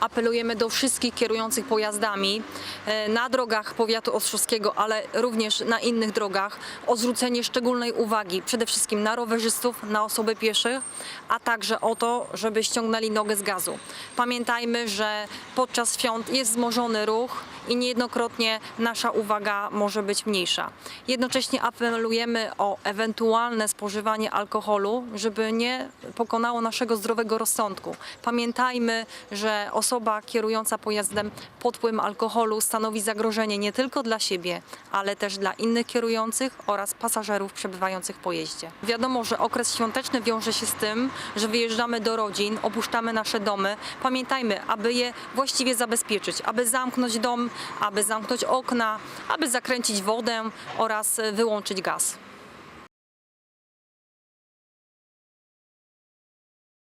Apelujemy do wszystkich kierujących pojazdami e, na drogach powiatu ostrzowskiego, ale również na innych drogach o zwrócenie szczególnej uwagi przede wszystkim na rowerzystów, na osoby pieszych, a także o to, żeby ściągnęli nogę z gazu. Pamiętajmy, że podczas świąt jest wzmożony ruch i niejednokrotnie nasza uwaga może być mniejsza. Jednocześnie apelujemy o ewentualne spożywanie alkoholu, żeby nie pokonało naszego zdrowego rozsądku. Pamiętajmy, że osoba kierująca pojazdem pod wpływem alkoholu stanowi zagrożenie nie tylko dla siebie, ale też dla innych kierujących oraz pasażerów przebywających w pojeździe. Wiadomo, że okres świąteczny wiąże się z tym, że wyjeżdżamy do rodzin, opuszczamy nasze domy. Pamiętajmy, aby je właściwie zabezpieczyć, aby zamknąć dom, aby zamknąć okna, aby zakręcić wodę oraz wyłączyć gaz.